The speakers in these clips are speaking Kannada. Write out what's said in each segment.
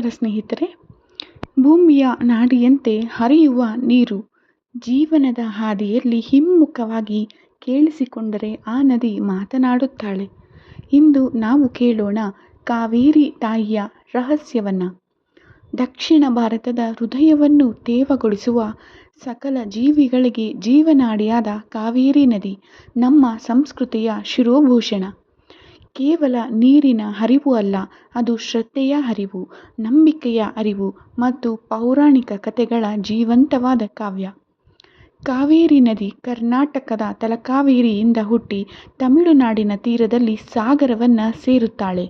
ನಮಸ್ಕಾರ ಸ್ನೇಹಿತರೆ, ಭೂಮಿಯ ನಾಡಿಯಂತೆ ಹರಿಯುವ ನೀರು ಜೀವನದ ಹಾದಿಯಲ್ಲಿ ಹಿಮ್ಮುಖವಾಗಿ ಕೇಳಿಸಿಕೊಂಡರೆ ಆ ನದಿ ಮಾತನಾಡುತ್ತಾಳೆ. ಇಂದು ನಾವು ಕೇಳೋಣ ಕಾವೇರಿ ತಾಯಿಯ ರಹಸ್ಯವನ್ನು. ದಕ್ಷಿಣ ಭಾರತದ ಹೃದಯವನ್ನು ತೇವಗೊಳಿಸುವ ಸಕಲ ಜೀವಿಗಳಿಗೆ ಜೀವನಾಡಿಯಾದ ಕಾವೇರಿ ನದಿ ನಮ್ಮ ಸಂಸ್ಕೃತಿಯ ಶಿರೋಭೂಷಣ. ಕೇವಲ ನೀರಿನ ಹರಿವು ಅಲ್ಲ, ಅದು ಶ್ರದ್ಧೆಯ ಹರಿವು, ನಂಬಿಕೆಯ ಅರಿವು ಮತ್ತು ಪೌರಾಣಿಕ ಕಥೆಗಳ ಜೀವಂತವಾದ ಕಾವ್ಯ. ಕಾವೇರಿ ನದಿ ಕರ್ನಾಟಕದ ತಲಕಾವೇರಿಯಿಂದ ಹುಟ್ಟಿ ತಮಿಳುನಾಡಿನ ತೀರದಲ್ಲಿ ಸಾಗರವನ್ನು ಸೇರುತ್ತಾಳೆ.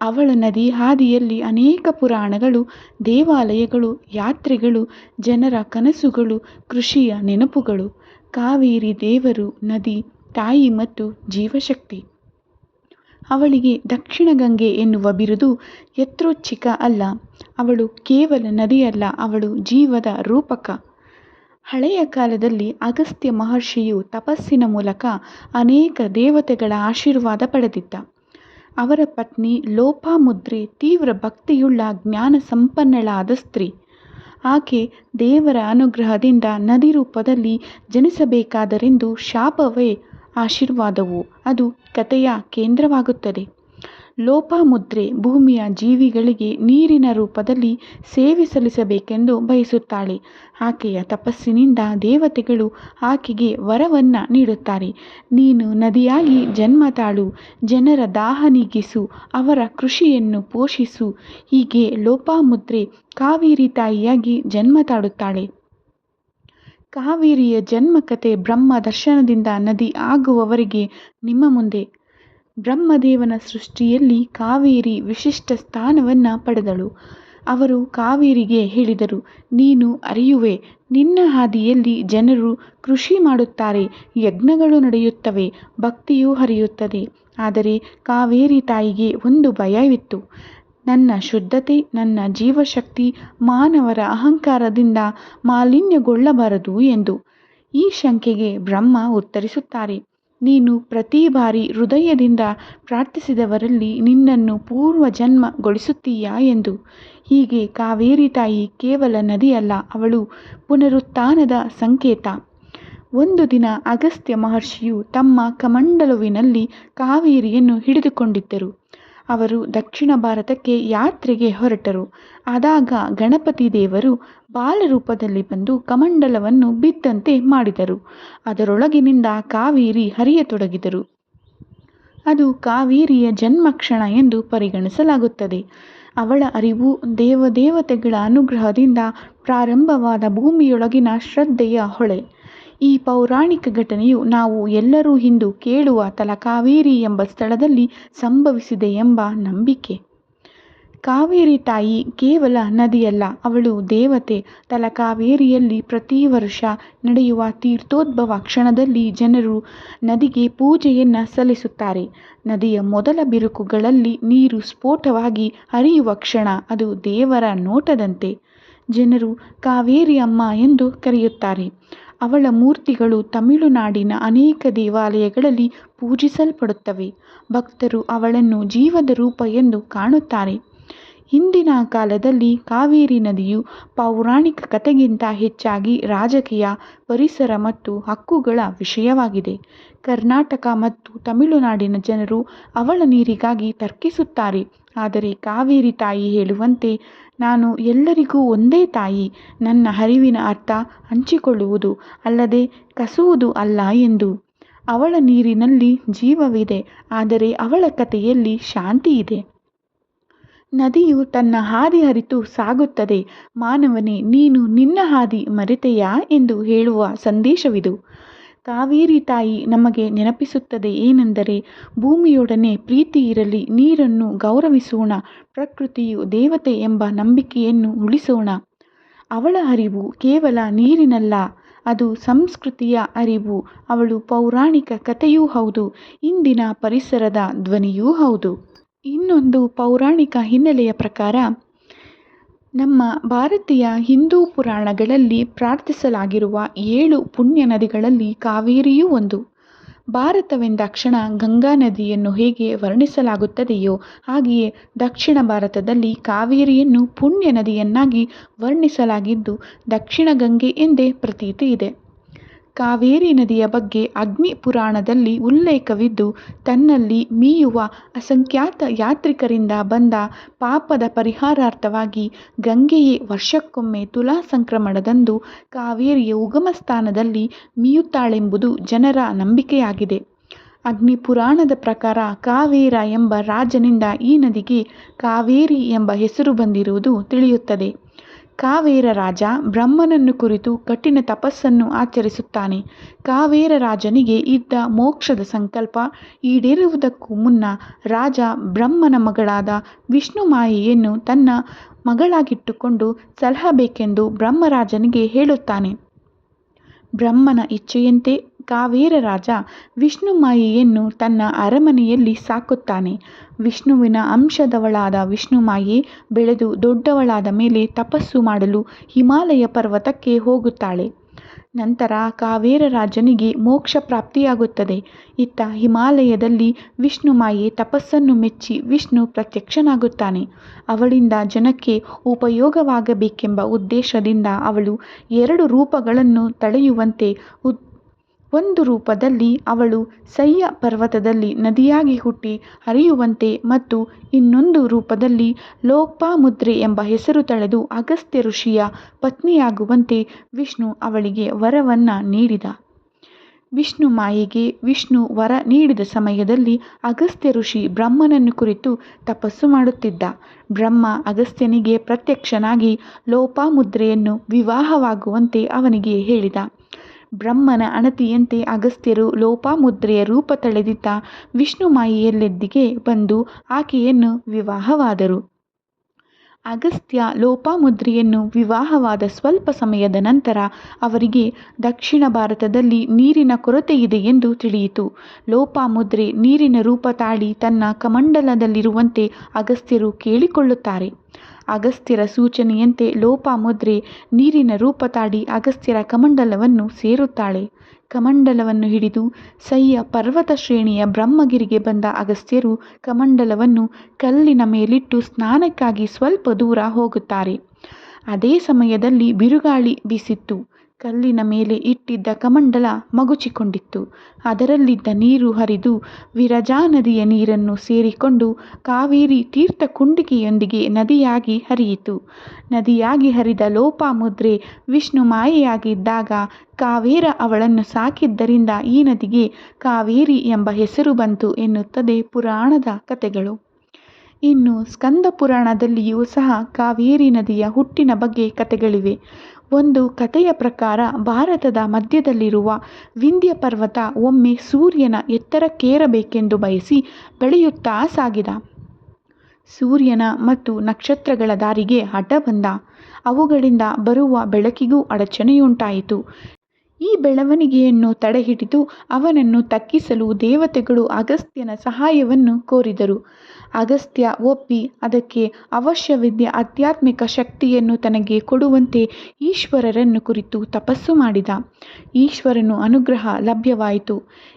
ಅವಳ ನದಿ ಹಾದಿಯಲ್ಲಿ ಅನೇಕ ಪುರಾಣಗಳು, ದೇವಾಲಯಗಳು, ಯಾತ್ರೆಗಳು, ಜನರ ಕನಸುಗಳು, ಕೃಷಿಯ ನೆನಪುಗಳು. ಕಾವೇರಿ ದೇವರು ನದಿ, ತಾಯಿ ಮತ್ತು ಜೀವಶಕ್ತಿ. ಅವಳಿಗೆ ದಕ್ಷಿಣ ಗಂಗೆ ಎನ್ನುವ ಬಿರುದು ಯತ್ರೋಚ್ಛಿಕ ಅಲ್ಲ. ಅವಳು ಕೇವಲ ನದಿಯಲ್ಲ, ಅವಳು ಜೀವದ ರೂಪಕ. ಹಳೆಯ ಕಾಲದಲ್ಲಿ ಅಗಸ್ತ್ಯ ಮಹರ್ಷಿಯು ತಪಸ್ಸಿನ ಮೂಲಕ ಅನೇಕ ದೇವತೆಗಳ ಆಶೀರ್ವಾದ ಪಡೆದಿದ್ದ. ಅವರ ಪತ್ನಿ ಲೋಪಾಮುದ್ರೆ ತೀವ್ರ ಭಕ್ತಿಯುಳ್ಳ ಜ್ಞಾನ ಸಂಪನ್ನಳಾದ ಸ್ತ್ರೀ. ಆಕೆ ದೇವರ ಅನುಗ್ರಹದಿಂದ ನದಿ ರೂಪದಲ್ಲಿ ಜನಿಸಬೇಕಾದರೆಂದು ಶಾಪವೇ ಆಶೀರ್ವಾದವು. ಅದು ಕಥೆಯ ಕೇಂದ್ರವಾಗುತ್ತದೆ. ಲೋಪಾಮುದ್ರೆ ಭೂಮಿಯ ಜೀವಿಗಳಿಗೆ ನೀರಿನ ರೂಪದಲ್ಲಿ ಸೇವೆ ಸಲ್ಲಿಸಬೇಕೆಂದು ಬಯಸುತ್ತಾಳೆ. ಆಕೆಯ ತಪಸ್ಸಿನಿಂದ ದೇವತೆಗಳು ಆಕೆಗೆ ವರವನ್ನು ನೀಡುತ್ತಾರೆ. ನೀನು ನದಿಯಾಗಿ ಜನ್ಮ ತಾಳು, ಜನರ ದಾಹ ನೀಗಿಸು, ಅವರ ಕೃಷಿಯನ್ನು ಪೋಷಿಸು. ಹೀಗೆ ಲೋಪಾಮುದ್ರೆ ಕಾವೇರಿ ತಾಯಿಯಾಗಿ ಜನ್ಮ ತಾಳುತ್ತಾಳೆ. ಕಾವೇರಿಯ ಜನ್ಮಕಥೆ ಬ್ರಹ್ಮ ದರ್ಶನದಿಂದ ನದಿ ಆಗುವವರೆಗೆ ನಿಮ್ಮ ಮುಂದೆ. ಬ್ರಹ್ಮದೇವನ ಸೃಷ್ಟಿಯಲ್ಲಿ ಕಾವೇರಿ ವಿಶಿಷ್ಟ ಸ್ಥಾನವನ್ನು ಪಡೆದಳು. ಅವರು ಕಾವೇರಿಗೆ ಹೇಳಿದರು, ನೀನು ಅರಿಯುವೆ, ನಿನ್ನ ಹಾದಿಯಲ್ಲಿ ಜನರು ಕೃಷಿ ಮಾಡುತ್ತಾರೆ, ಯಜ್ಞಗಳು ನಡೆಯುತ್ತವೆ, ಭಕ್ತಿಯೂ ಹರಿಯುತ್ತದೆ. ಆದರೆ ಕಾವೇರಿ ತಾಯಿಗೆ ಒಂದು ಭಯವಿತ್ತು. ನನ್ನ ಶುದ್ಧತೆ, ನನ್ನ ಜೀವಶಕ್ತಿ ಮಾನವರ ಅಹಂಕಾರದಿಂದ ಮಾಲಿನ್ಯಗೊಳ್ಳಬಾರದು ಎಂದು ಈ ಶಂಕೆಗೆ ಬ್ರಹ್ಮ ಉತ್ತರಿಸುತ್ತಾರೆ. ನೀನು ಪ್ರತಿ ಬಾರಿ ಹೃದಯದಿಂದ ಪ್ರಾರ್ಥಿಸಿದವರಲ್ಲಿ ನಿನ್ನನ್ನು ಪೂರ್ವ ಜನ್ಮಗೊಳಿಸುತ್ತೀಯಾ ಎಂದು. ಹೀಗೆ ಕಾವೇರಿ ತಾಯಿ ಕೇವಲ ನದಿಯಲ್ಲ, ಅವಳು ಪುನರುತ್ಥಾನದ ಸಂಕೇತ. ಒಂದು ದಿನ ಅಗಸ್ತ್ಯ ಮಹರ್ಷಿಯು ತಮ್ಮ ಕಮಂಡಲುವಿನಲ್ಲಿ ಕಾವೇರಿಯನ್ನು ಹಿಡಿದುಕೊಂಡಿದ್ದರು. ಅವರು ದಕ್ಷಿಣ ಭಾರತಕ್ಕೆ ಯಾತ್ರೆಗೆ ಹೊರಟರು. ಆದಾಗ ಗಣಪತಿ ದೇವರು ಬಾಲರೂಪದಲ್ಲಿ ಬಂದು ಕಮಂಡಲವನ್ನು ಬಿದ್ದಂತೆ ಮಾಡಿದರು. ಅದರೊಳಗಿನಿಂದ ಕಾವೇರಿ ಹರಿಯತೊಡಗಿದರು. ಅದು ಕಾವೇರಿಯ ಜನ್ಮಕ್ಷಣ ಎಂದು ಪರಿಗಣಿಸಲಾಗುತ್ತದೆ. ಅವಳ ಅರಿವು ದೇವದೇವತೆಗಳ ಅನುಗ್ರಹದಿಂದ ಪ್ರಾರಂಭವಾದ ಭೂಮಿಯೊಳಗಿನ ಶ್ರದ್ಧೆಯ ಹೊಳೆ. ಈ ಪೌರಾಣಿಕ ಘಟನೆಯು ನಾವು ಎಲ್ಲರೂ ಇಂದು ಕೇಳುವ ತಲಕಾವೇರಿ ಎಂಬ ಸ್ಥಳದಲ್ಲಿ ಸಂಭವಿಸಿದೆ ಎಂಬ ನಂಬಿಕೆ. ಕಾವೇರಿ ತಾಯಿ ಕೇವಲ ನದಿಯಲ್ಲ, ಅವಳು ದೇವತೆ. ತಲಕಾವೇರಿಯಲ್ಲಿ ಪ್ರತಿ ವರ್ಷ ನಡೆಯುವ ತೀರ್ಥೋದ್ಭವ ಕ್ಷಣದಲ್ಲಿ ಜನರು ನದಿಗೆ ಪೂಜೆಯನ್ನು ಸಲ್ಲಿಸುತ್ತಾರೆ. ನದಿಯ ಮೊದಲ ಬಿರುಕುಗಳಲ್ಲಿ ನೀರು ಸ್ಫೋಟವಾಗಿ ಹರಿಯುವ ಕ್ಷಣ ಅದು ದೇವರ ನೋಟದಂತೆ. ಜನರು ಕಾವೇರಿ ಅಮ್ಮ ಎಂದು ಕರೆಯುತ್ತಾರೆ. ಅವಳ ಮೂರ್ತಿಗಳು ತಮಿಳುನಾಡಿನ ಅನೇಕ ದೇವಾಲಯಗಳಲ್ಲಿ ಪೂಜಿಸಲ್ಪಡುತ್ತವೆ. ಭಕ್ತರು ಅವಳನ್ನು ಜೀವದ ರೂಪ ಎಂದು ಕಾಣುತ್ತಾರೆ. ಹಿಂದಿನ ಕಾಲದಲ್ಲಿ ಕಾವೇರಿ ನದಿಯು ಪೌರಾಣಿಕ ಕಥೆಗಿಂತ ಹೆಚ್ಚಾಗಿ ರಾಜಕೀಯ, ಪರಿಸರ ಮತ್ತು ಹಕ್ಕುಗಳ ವಿಷಯವಾಗಿದೆ. ಕರ್ನಾಟಕ ಮತ್ತು ತಮಿಳುನಾಡಿನ ಜನರು ಅವಳ ನೀರಿಗಾಗಿ ತರ್ಕಿಸುತ್ತಾರೆ. ಆದರೆ ಕಾವೇರಿ ತಾಯಿ ಹೇಳುವಂತೆ, ನಾನು ಎಲ್ಲರಿಗೂ ಒಂದೇ ತಾಯಿ. ನನ್ನ ಹರಿವಿನ ಅರ್ಥ ಹಂಚಿಕೊಳ್ಳುವುದು ಅಲ್ಲದೆ ಕಸುವುದು ಅಲ್ಲ ಎಂದು. ಅವಳ ನೀರಿನಲ್ಲಿ ಜೀವವಿದೆ, ಆದರೆ ಅವಳ ಕಥೆಯಲ್ಲಿ ಶಾಂತಿ ಇದೆ ನದಿಯು ತನ್ನ ಹಾದಿ ಹರಿತು ಸಾಗುತ್ತದೆ. ಮಾನವನೇ, ನೀನು ನಿನ್ನ ಹಾದಿ ಮರೆತೆಯಾ ಎಂದು ಹೇಳುವ ಸಂದೇಶವಿದು. ಕಾವೇರಿ ತಾಯಿ ನಮಗೆ ನೆನಪಿಸುತ್ತದೆ ಏನೆಂದರೆ, ಭೂಮಿಯೊಡನೆ ಪ್ರೀತಿ ಇರಲಿ, ನೀರನ್ನು ಗೌರವಿಸೋಣ, ಪ್ರಕೃತಿಯು ದೇವತೆ ಎಂಬ ನಂಬಿಕೆಯನ್ನು ಉಳಿಸೋಣ. ಅವಳ ಅರಿವು ಕೇವಲ ನೀರಿನಲ್ಲ, ಅದು ಸಂಸ್ಕೃತಿಯ ಅರಿವು. ಅವಳು ಪೌರಾಣಿಕ ಕಥೆಯೂ ಹೌದು, ಇಂದಿನ ಪರಿಸರದ ಧ್ವನಿಯೂ ಹೌದು. ಇನ್ನೊಂದು ಪೌರಾಣಿಕ ಹಿನ್ನೆಲೆಯ ಪ್ರಕಾರ, ನಮ್ಮ ಭಾರತೀಯ ಹಿಂದೂ ಪುರಾಣಗಳಲ್ಲಿ ಪ್ರಾರ್ಥಿಸಲಾಗಿರುವ ಏಳು ಪುಣ್ಯ ನದಿಗಳಲ್ಲಿ ಕಾವೇರಿಯೂ ಒಂದು. ಭಾರತವೆಂದಾಕ್ಷಣ ಗಂಗಾ ನದಿಯನ್ನು ಹೇಗೆ ವರ್ಣಿಸಲಾಗುತ್ತದೆಯೋ ಹಾಗೆಯೇ ದಕ್ಷಿಣ ಭಾರತದಲ್ಲಿ ಕಾವೇರಿಯನ್ನು ಪುಣ್ಯ ನದಿಯನ್ನಾಗಿ ವರ್ಣಿಸಲಾಗಿದ್ದು ದಕ್ಷಿಣ ಗಂಗೆ ಎಂದೇ ಪ್ರತೀತಿ ಇದೆ. ಕಾವೇರಿ ನದಿಯ ಬಗ್ಗೆ ಅಗ್ನಿ ಪುರಾಣದಲ್ಲಿ ಉಲ್ಲೇಖವಿದ್ದು, ತನ್ನಲ್ಲಿ ಮೀಯುವ ಅಸಂಖ್ಯಾತ ಯಾತ್ರಿಕರಿಂದ ಬಂದ ಪಾಪದ ಪರಿಹಾರಾರ್ಥವಾಗಿ ಗಂಗೆಯೇ ವರ್ಷಕ್ಕೊಮ್ಮೆ ತುಲಾ ಸಂಕ್ರಮಣದಂದು ಕಾವೇರಿಯ ಉಗಮ ಸ್ಥಾನದಲ್ಲಿ ಮೀಯುತ್ತಾಳೆಂಬುದು ಜನರ ನಂಬಿಕೆಯಾಗಿದೆ. ಅಗ್ನಿ ಪುರಾಣದ ಪ್ರಕಾರ ಕಾವೇರ ಎಂಬ ರಾಜನಿಂದ ಈ ನದಿಗೆ ಕಾವೇರಿ ಎಂಬ ಹೆಸರು ಬಂದಿರುವುದು ತಿಳಿಯುತ್ತದೆ. ಕಾವೇರ ರಾಜ ಬ್ರಹ್ಮನನ್ನು ಕುರಿತು ಕಠಿಣ ತಪಸ್ಸನ್ನು ಆಚರಿಸುತ್ತಾನೆ. ಕಾವೇರ ರಾಜನಿಗೆ ಇದ್ದ ಮೋಕ್ಷದ ಸಂಕಲ್ಪ ಈಡೇರುವುದಕ್ಕೂ ಮುನ್ನ ರಾಜ ಬ್ರಹ್ಮನ ಮಗಳಾದ ವಿಷ್ಣುಮಾಯಿಯನ್ನು ತನ್ನ ಮಗಳಾಗಿಟ್ಟುಕೊಂಡು ಸಲಹಬೇಕೆಂದು ಬ್ರಹ್ಮರಾಜನಿಗೆ ಹೇಳುತ್ತಾನೆ. ಬ್ರಹ್ಮನ ಇಚ್ಛೆಯಂತೆ ಕಾವೇರ ರಾಜ ವಿಷ್ಣುಮಾಯೆಯನ್ನು ತನ್ನ ಅರಮನೆಯಲ್ಲಿ ಸಾಕುತ್ತಾನೆ. ವಿಷ್ಣುವಿನ ಅಂಶದವಳಾದ ವಿಷ್ಣುಮಾಯೆ ಬೆಳೆದು ದೊಡ್ಡವಳಾದ ಮೇಲೆ ತಪಸ್ಸು ಮಾಡಲು ಹಿಮಾಲಯ ಪರ್ವತಕ್ಕೆ ಹೋಗುತ್ತಾಳೆ. ನಂತರ ಕಾವೇರ ರಾಜನಿಗೆ ಮೋಕ್ಷ ಪ್ರಾಪ್ತಿಯಾಗುತ್ತದೆ. ಇತ್ತ ಹಿಮಾಲಯದಲ್ಲಿ ವಿಷ್ಣುಮಾಯಿ ತಪಸ್ಸನ್ನು ಮೆಚ್ಚಿ ವಿಷ್ಣು ಪ್ರತ್ಯಕ್ಷನಾಗುತ್ತಾನೆ. ಅವಳಿಂದ ಜನಕ್ಕೆ ಉಪಯೋಗವಾಗಬೇಕೆಂಬ ಉದ್ದೇಶದಿಂದ ಅವಳು ಎರಡು ರೂಪಗಳನ್ನು ತಳೆಯುವಂತೆ ಉದ್ ಒಂದು ರೂಪದಲ್ಲಿ ಅವಳು ಸಯ್ಯ ಪರ್ವತದಲ್ಲಿ ನದಿಯಾಗಿ ಹುಟ್ಟಿ ಹರಿಯುವಂತೆ ಮತ್ತು ಇನ್ನೊಂದು ರೂಪದಲ್ಲಿ ಲೋಪಾಮುದ್ರೆ ಎಂಬ ಹೆಸರು ತಳೆದು ಅಗಸ್ತ್ಯ ಋಷಿಯ ಪತ್ನಿಯಾಗುವಂತೆ ವಿಷ್ಣು ಅವಳಿಗೆ ವರವನ್ನ ನೀಡಿದ. ವಿಷ್ಣು ಮಾಯೆಗೆ ವಿಷ್ಣು ವರ ನೀಡಿದ ಸಮಯದಲ್ಲಿ ಅಗಸ್ತ್ಯ ಋಷಿ ಬ್ರಹ್ಮನನ್ನು ಕುರಿತು ತಪಸ್ಸು ಮಾಡುತ್ತಿದ್ದ. ಬ್ರಹ್ಮ ಅಗಸ್ತ್ಯನಿಗೆ ಪ್ರತ್ಯಕ್ಷನಾಗಿ ಲೋಪಾಮುದ್ರೆಯನ್ನು ವಿವಾಹವಾಗುವಂತೆ ಅವನಿಗೆ ಹೇಳಿದ. ಬ್ರಹ್ಮನ ಅಣತಿಯಂತೆ ಅಗಸ್ತ್ಯರು ಲೋಪಾಮುದ್ರೆಯ ರೂಪ ತಳೆದಿದ್ದ ವಿಷ್ಣುಮಾಯೆಯಲ್ಲಿದ್ದಿಗೆ ಬಂದು ಆಕೆಯನ್ನು ವಿವಾಹವಾದರು. ಅಗಸ್ತ್ಯ ಲೋಪಾಮುದ್ರೆಯನ್ನು ವಿವಾಹವಾದ ಸ್ವಲ್ಪ ಸಮಯದ ನಂತರ ಅವರಿಗೆ ದಕ್ಷಿಣ ಭಾರತದಲ್ಲಿ ನೀರಿನ ಕೊರತೆಯಿದೆ ಎಂದು ತಿಳಿಯಿತು. ಲೋಪಾಮುದ್ರೆ ನೀರಿನ ರೂಪ ತಾಳಿ ತನ್ನ ಕಮಂಡಲದಲ್ಲಿರುವಂತೆ ಅಗಸ್ತ್ಯರು ಕೇಳಿಕೊಳ್ಳುತ್ತಾರೆ. ಅಗಸ್ತ್ಯರ ಸೂಚನೆಯಂತೆ ಲೋಪಾಮುದ್ರೆ ನೀರಿನ ರೂಪ ತಾಡಿ ಅಗಸ್ತ್ಯರ ಕಮಂಡಲವನ್ನು ಸೇರುತ್ತಾಳೆ. ಕಮಂಡಲವನ್ನು ಹಿಡಿದು ಸಹ್ಯ ಪರ್ವತ ಶ್ರೇಣಿಯ ಬ್ರಹ್ಮಗಿರಿಗೆ ಬಂದ ಅಗಸ್ತ್ಯರು ಕಮಂಡಲವನ್ನು ಕಲ್ಲಿನ ಮೇಲಿಟ್ಟು ಸ್ನಾನಕ್ಕಾಗಿ ಸ್ವಲ್ಪ ದೂರ ಹೋಗುತ್ತಾರೆ. ಅದೇ ಸಮಯದಲ್ಲಿ ಬಿರುಗಾಳಿ ಬೀಸಿತ್ತು. ಕಲ್ಲಿನ ಮೇಲೆ ಇಟ್ಟಿದ್ದ ಕಮಂಡಲ ಮಗುಚಿಕೊಂಡಿತ್ತು. ಅದರಲ್ಲಿದ್ದ ನೀರು ಹರಿದು ವಿರಜಾ ನದಿಯ ನೀರನ್ನು ಸೇರಿಕೊಂಡು ಕಾವೇರಿ ತೀರ್ಥ ಕುಂಡಿಕೆಯೊಂದಿಗೆ ನದಿಯಾಗಿ ಹರಿಯಿತು. ನದಿಯಾಗಿ ಹರಿದ ಲೋಪಾಮುದ್ರೆ ವಿಷ್ಣು ಮಾಯೆಯಾಗಿದ್ದಾಗ ಕಾವೇರ ಅವಳನ್ನು ಸಾಕಿದ್ದರಿಂದ ಈ ನದಿಗೆ ಕಾವೇರಿ ಎಂಬ ಹೆಸರು ಬಂತು ಎನ್ನುತ್ತದೆ ಪುರಾಣದ ಕಥೆಗಳು ಇನ್ನು ಸ್ಕಂದ ಪುರಾಣದಲ್ಲಿಯೂ ಸಹ ಕಾವೇರಿ ನದಿಯ ಹುಟ್ಟಿನ ಬಗ್ಗೆ ಕಥೆಗಳಿವೆ ಒಂದು ಕಥೆಯ ಪ್ರಕಾರ ಭಾರತದ ಮಧ್ಯದಲ್ಲಿರುವ ವಿಂಧ್ಯ ಪರ್ವತ ಒಮ್ಮೆ ಸೂರ್ಯನ ಎತ್ತರಕ್ಕೇರಬೇಕೆಂದು ಬಯಸಿ ಬೆಳೆಯುತ್ತಾ ಸಾಗಿದ. ಸೂರ್ಯನ ಮತ್ತು ನಕ್ಷತ್ರಗಳ ದಾರಿಗೆ ಹಠ ಬಂದ. ಅವುಗಳಿಂದ ಬರುವ ಬೆಳಕಿಗೂ ಅಡಚಣೆಯುಂಟಾಯಿತು. ಈ ಬೆಳವಣಿಗೆಯನ್ನು ತಡೆಹಿಡಿದು ಅವನನ್ನು ತಗ್ಗಿಸಲು ದೇವತೆಗಳು ಅಗಸ್ತ್ಯನ ಸಹಾಯವನ್ನು ಕೋರಿದರು. ಅಗಸ್ತ್ಯ ಒಪ್ಪಿ ಅದಕ್ಕೆ ಅವಶ್ಯವಿದ್ದ ಆಧ್ಯಾತ್ಮಿಕ ಶಕ್ತಿಯನ್ನು ತನಗೆ ಕೊಡುವಂತೆ ಈಶ್ವರರನ್ನು ಕುರಿತು ತಪಸ್ಸು ಮಾಡಿದ. ಈಶ್ವರನು ಅನುಗ್ರಹ ಲಭ್ಯವಾಯಿತು.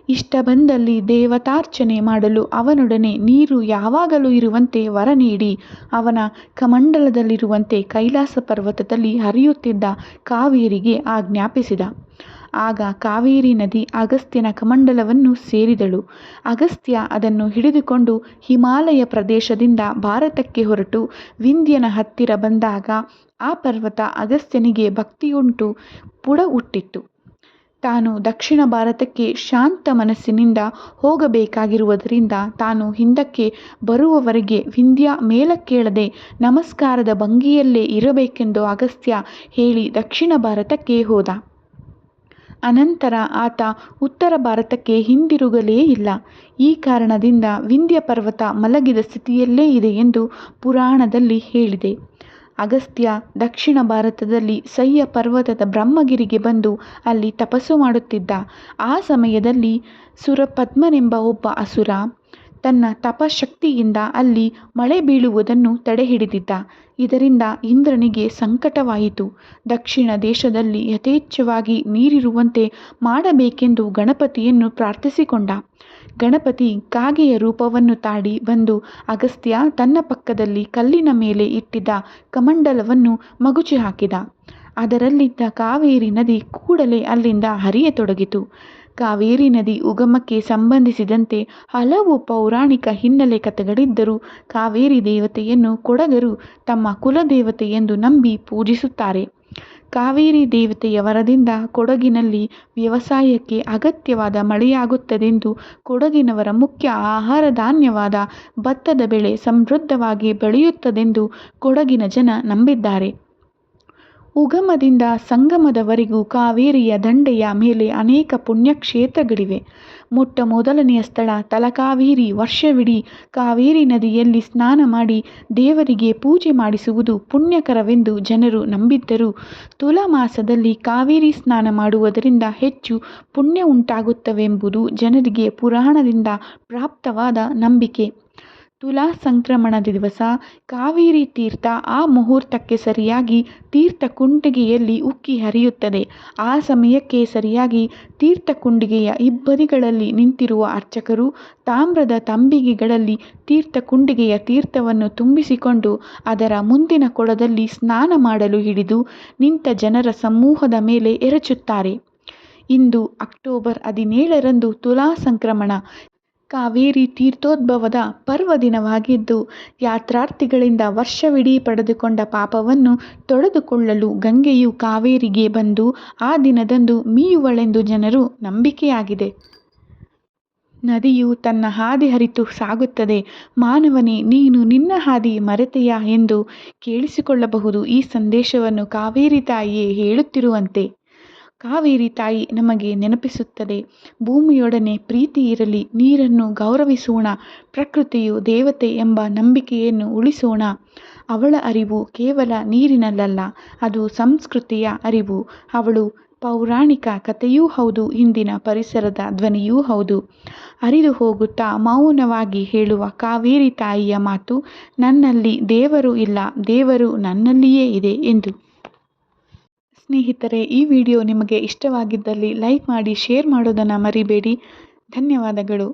ಇಷ್ಟ ಬಂದಲ್ಲಿ ದೇವತಾರ್ಚನೆ ಮಾಡಲು ಅವನೊಡನೆ ನೀರು ಯಾವಾಗಲೂ ಇರುವಂತೆ ವರ ನೀಡಿ, ಅವನ ಕಮಂಡಲದಲ್ಲಿರುವಂತೆ ಕೈಲಾಸ ಪರ್ವತದಲ್ಲಿ ಹರಿಯುತ್ತಿದ್ದ ಕಾವೇರಿಗೆ ಆಜ್ಞಾಪಿಸಿದ. ಆಗ ಕಾವೇರಿ ನದಿ ಅಗಸ್ತ್ಯನ ಕಮಂಡಲವನ್ನು ಸೇರಿದಳು. ಅಗಸ್ತ್ಯ ಅದನ್ನು ಹಿಡಿದುಕೊಂಡು ಹಿಮಾಲಯ ಪ್ರದೇಶದಿಂದ ಭಾರತಕ್ಕೆ ಹೊರಟು ವಿಂಧ್ಯನ ಹತ್ತಿರ ಬಂದಾಗ ಆ ಪರ್ವತ ಅಗಸ್ತ್ಯನಿಗೆ ಭಕ್ತಿಯುಂಟು ಪುಡ ಹುಟ್ಟಿತ್ತು ತಾನು ದಕ್ಷಿಣ ಭಾರತಕ್ಕೆ ಶಾಂತ ಮನಸ್ಸಿನಿಂದ ಹೋಗಬೇಕಾಗಿರುವುದರಿಂದ ತಾನು ಹಿಂದಕ್ಕೆ ಬರುವವರೆಗೆ ವಿಂಧ್ಯ ಮೇಲಕ್ಕೇಳದೆ ನಮಸ್ಕಾರದ ಭಂಗಿಯಲ್ಲೇ ಇರಬೇಕೆಂದು ಅಗಸ್ತ್ಯ ಹೇಳಿ ದಕ್ಷಿಣ ಭಾರತಕ್ಕೆ ಹೋದ. ಅನಂತರ ಆತ ಉತ್ತರ ಭಾರತಕ್ಕೆ ಹಿಂದಿರುಗಲೇ ಇಲ್ಲ. ಈ ಕಾರಣದಿಂದ ವಿಂಧ್ಯ ಪರ್ವತ ಮಲಗಿದ ಸ್ಥಿತಿಯಲ್ಲೇ ಇದೆ ಎಂದು ಪುರಾಣದಲ್ಲಿ ಹೇಳಿದೆ. ಅಗಸ್ತ್ಯ ದಕ್ಷಿಣ ಭಾರತದಲ್ಲಿ ಸಯ್ಯ ಪರ್ವತದ ಬ್ರಹ್ಮಗಿರಿಗೆ ಬಂದು ಅಲ್ಲಿ ತಪಸ್ಸು ಮಾಡುತ್ತಿದ್ದ. ಆ ಸಮಯದಲ್ಲಿ ಸುರಪದ್ಮನೆಂಬ ಒಬ್ಬ ಅಸುರ ತನ್ನ ತಪಶಕ್ತಿಯಿಂದ ಅಲ್ಲಿ ಮಳೆ ಬೀಳುವುದನ್ನು ತಡೆಹಿಡಿದಿದ್ದ. ಇದರಿಂದ ಇಂದ್ರನಿಗೆ ಸಂಕಟವಾಯಿತು. ದಕ್ಷಿಣ ದೇಶದಲ್ಲಿ ಯಥೇಚ್ಛವಾಗಿ ನೀರಿರುವಂತೆ ಮಾಡಬೇಕೆಂದು ಗಣಪತಿಯನ್ನು ಪ್ರಾರ್ಥಿಸಿಕೊಂಡ. ಗಣಪತಿ ಕಾಗೆಯ ರೂಪವನ್ನು ತಾಡಿ ಬಂದು ಅಗಸ್ತ್ಯ ತನ್ನ ಪಕ್ಕದಲ್ಲಿ ಕಲ್ಲಿನ ಮೇಲೆ ಇಟ್ಟಿದ್ದ ಕಮಂಡಲವನ್ನು ಮಗುಚಿ ಹಾಕಿದ. ಅದರಲ್ಲಿದ್ದ ಕಾವೇರಿ ನದಿ ಕೂಡಲೇ ಅಲ್ಲಿಂದ ಹರಿಯತೊಡಗಿತು. ಕಾವೇರಿ ನದಿ ಉಗಮಕ್ಕೆ ಸಂಬಂಧಿಸಿದಂತೆ ಹಲವು ಪೌರಾಣಿಕ ಹಿನ್ನೆಲೆ ಕಥೆಗಳಿದ್ದರೂ ಕಾವೇರಿ ದೇವತೆಯನ್ನು ಕೊಡಗರು ತಮ್ಮ ಕುಲದೇವತೆ ಎಂದು ನಂಬಿ ಪೂಜಿಸುತ್ತಾರೆ. ಕಾವೇರಿ ದೇವತೆಯ ವರದಿಂದ ಕೊಡಗಿನಲ್ಲಿ ವ್ಯವಸಾಯಕ್ಕೆ ಅಗತ್ಯವಾದ ಮಳೆಯಾಗುತ್ತದೆಂದು ಕೊಡಗಿನವರ ಮುಖ್ಯ ಆಹಾರ ಧಾನ್ಯವಾದ ಭತ್ತದ ಬೆಳೆ ಸಮೃದ್ಧವಾಗಿ ಬೆಳೆಯುತ್ತದೆಂದು ಕೊಡಗಿನ ಜನ ನಂಬಿದ್ದಾರೆ. ಉಗಮದಿಂದ ಸಂಗಮದವರೆಗೂ ಕಾವೇರಿಯ ದಂಡೆಯ ಮೇಲೆ ಅನೇಕ ಪುಣ್ಯಕ್ಷೇತ್ರಗಳಿವೆ. ಮೊಟ್ಟ ಮೊದಲನೆಯ ಸ್ಥಳ ತಲಕಾವೇರಿ. ವರ್ಷವಿಡೀ ಕಾವೇರಿ ನದಿಯಲ್ಲಿ ಸ್ನಾನ ಮಾಡಿ ದೇವರಿಗೆ ಪೂಜೆ ಮಾಡಿಸುವುದು ಪುಣ್ಯಕರವೆಂದು ಜನರು ನಂಬಿದ್ದರು. ತುಲಾ ಮಾಸದಲ್ಲಿ ಕಾವೇರಿ ಸ್ನಾನ ಮಾಡುವುದರಿಂದ ಹೆಚ್ಚು ಪುಣ್ಯ ಉಂಟಾಗುತ್ತವೆಂಬುದು ಜನರಿಗೆ ಪುರಾಣದಿಂದ ಪ್ರಾಪ್ತವಾದ ನಂಬಿಕೆ. ತುಲಾ ಸಂಕ್ರಮಣದ ದಿವಸ ಕಾವೇರಿ ತೀರ್ಥ ಆ ಮುಹೂರ್ತಕ್ಕೆ ಸರಿಯಾಗಿ ತೀರ್ಥಕುಂಡಿಗೆಯಲ್ಲಿ ಉಕ್ಕಿ ಹರಿಯುತ್ತದೆ. ಆ ಸಮಯಕ್ಕೆ ಸರಿಯಾಗಿ ತೀರ್ಥಕುಂಡಿಗೆಯ ಇಬ್ಬದಿಗಳಲ್ಲಿ ನಿಂತಿರುವ ಅರ್ಚಕರು ತಾಮ್ರದ ತಂಬಿಗೆಗಳಲ್ಲಿ ತೀರ್ಥಕುಂಡಿಗೆಯ ತೀರ್ಥವನ್ನು ತುಂಬಿಸಿಕೊಂಡು ಅದರ ಮುಂದಿನ ಕೊಳದಲ್ಲಿ ಸ್ನಾನ ಮಾಡಲು ಹಿಡಿದು ನಿಂತ ಜನರ ಸಮೂಹದ ಮೇಲೆ ಎರಚುತ್ತಾರೆ. ಇಂದು ಅಕ್ಟೋಬರ್ ಹದಿನೇಳರಂದು ತುಲಾ ಸಂಕ್ರಮಣ. ಕಾವೇರಿ ತೀರ್ಥೋದ್ಭವದ ಪರ್ವದಿನವಾಗಿದ್ದು, ಯಾತ್ರಾರ್ಥಿಗಳಿಂದ ವರ್ಷವಿಡೀ ಪಡೆದುಕೊಂಡ ಪಾಪವನ್ನು ತೊಳೆದುಕೊಳ್ಳಲು ಗಂಗೆಯು ಕಾವೇರಿಗೆ ಬಂದು ಆ ದಿನದಂದು ಮೀಯುವಳೆಂದು ಜನರು ನಂಬಿಕೆಯಾಗಿದೆ. ನದಿಯು ತನ್ನ ಹಾದಿ ಹರಿತು ಸಾಗುತ್ತದೆ. ಮಾನವನೇ, ನೀನು ನಿನ್ನ ಹಾದಿ ಮರೆತೆಯಾ ಎಂದು ಕೇಳಿಸಿಕೊಳ್ಳಬಹುದು ಈ ಸಂದೇಶವನ್ನು ಕಾವೇರಿ ತಾಯಿಯೇ ಹೇಳುತ್ತಿರುವಂತೆ. ಕಾವೇರಿ ತಾಯಿ ನಮಗೆ ನೆನಪಿಸುತ್ತದೆ. ಭೂಮಿಯೊಡನೆ ಪ್ರೀತಿ ಇರಲಿ, ನೀರನ್ನು ಗೌರವಿಸೋಣ, ಪ್ರಕೃತಿಯು ದೇವತೆ ಎಂಬ ನಂಬಿಕೆಯನ್ನು ಉಳಿಸೋಣ. ಅವಳ ಅರಿವು ಕೇವಲ ನೀರಿನಲ್ಲಲ್ಲ, ಅದು ಸಂಸ್ಕೃತಿಯ ಅರಿವು. ಅವಳು ಪೌರಾಣಿಕ ಕಥೆಯೂ ಹೌದು ಇಂದಿನ ಪರಿಸರದ ಧ್ವನಿಯೂ ಹೌದು. ಅರಿದು ಹೋಗುತ್ತಾ ಮೌನವಾಗಿ ಹೇಳುವ ಕಾವೇರಿ ತಾಯಿಯ ಮಾತು, ನನ್ನಲ್ಲಿ ದೇವರು ಇಲ್ಲ, ದೇವರು ನನ್ನಲ್ಲಿಯೇ ಇದೆ ಎಂದು. ಸ್ನೇಹಿತರೆ ಈ ವಿಡಿಯೋ ನಿಮಗೆ ಇಷ್ಟವಾಗಿದ್ದಲ್ಲಿ ಲೈಕ್ ಮಾಡಿ ಶೇರ್ ಮಾಡೋದನ್ನು ಮರಿಬೇಡಿ. ಧನ್ಯವಾದಗಳು.